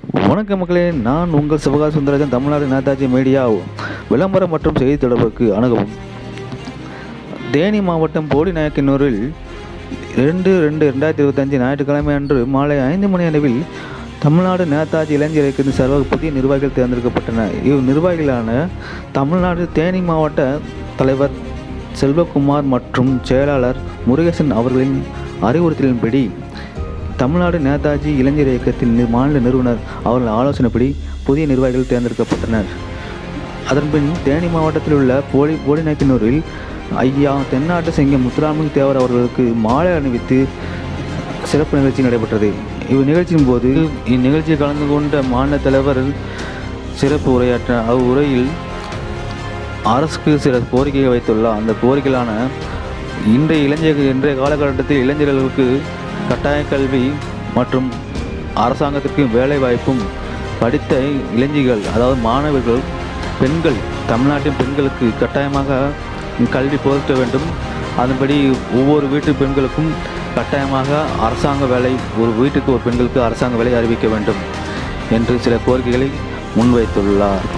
வணக்கம் மக்களே நான் உங்கள் சிவகாசி சுந்தரராஜன் தமிழ்நாடு நேதாஜி மீடியா விளம்பரம் மற்றும் செய்தி தொடர்புக்கு அணுகவும். தேனி மாவட்டம் போடிநாயக்கனூரில் ரெண்டு ரெண்டு ரெண்டாயிரத்தி இருபத்தஞ்சு ஞாயிற்றுக்கிழமை அன்று மாலை ஐந்து மணி அளவில் தமிழ்நாடு நேதாஜி இளைஞர் இயக்கத்தின் புதிய நிர்வாகிகள் தேர்ந்தெடுக்கப்பட்டனர் இவ் நிர்வாகிகளான தமிழ்நாடு தேனி மாவட்ட தலைவர் செல்வகுமார் மற்றும் செயலாளர் முருகேசன் அவர்களின் அறிவுறுத்தலின்படி தமிழ்நாடு நேதாஜி இளைஞர் இயக்கத்தின் மாநில நிறுவனர் அவர்கள் ஆலோசனைப்படி புதிய நிர்வாகிகள் தேர்ந்தெடுக்கப்பட்டனர். அதன்பின் தேனி மாவட்டத்தில் உள்ள போலி போடிநாயக்கனூரில் ஐயா தென்னாட்டு சிங்கம் முத்துராமன் தேவர் அவர்களுக்கு மாலை அணிவித்து சிறப்பு நிகழ்ச்சி நடைபெற்றது. இந்நிகழ்ச்சியின் போது இந்நிகழ்ச்சியில் கலந்து கொண்ட மாநில தலைவர் சிறப்பு உரையாற்ற அவ்வுரையில் அரசுக்கு சில கோரிக்கைகள் வைத்துள்ளார். அந்த கோரிக்கைகளான இன்றைய இளைஞர் இன்றைய காலகட்டத்தில் இளைஞர்களுக்கு கட்டாய கல்வி மற்றும் அரசாங்கத்திற்கு வேலை வாய்ப்பும் படித்த இளைஞர்கள் அதாவது மாணவர்கள் பெண்கள் தமிழ்நாட்டின் பெண்களுக்கு கட்டாயமாக கல்வி புகட்ட வேண்டும். அதன்படி ஒவ்வொரு வீட்டு பெண்களுக்கும் கட்டாயமாக அரசாங்க வேலை ஒரு வீட்டுக்கு ஒரு பெண்களுக்கு அரசாங்க வேலை அறிவிக்க வேண்டும் என்று சில கோரிக்கைகளை முன்வைத்துள்ளார்.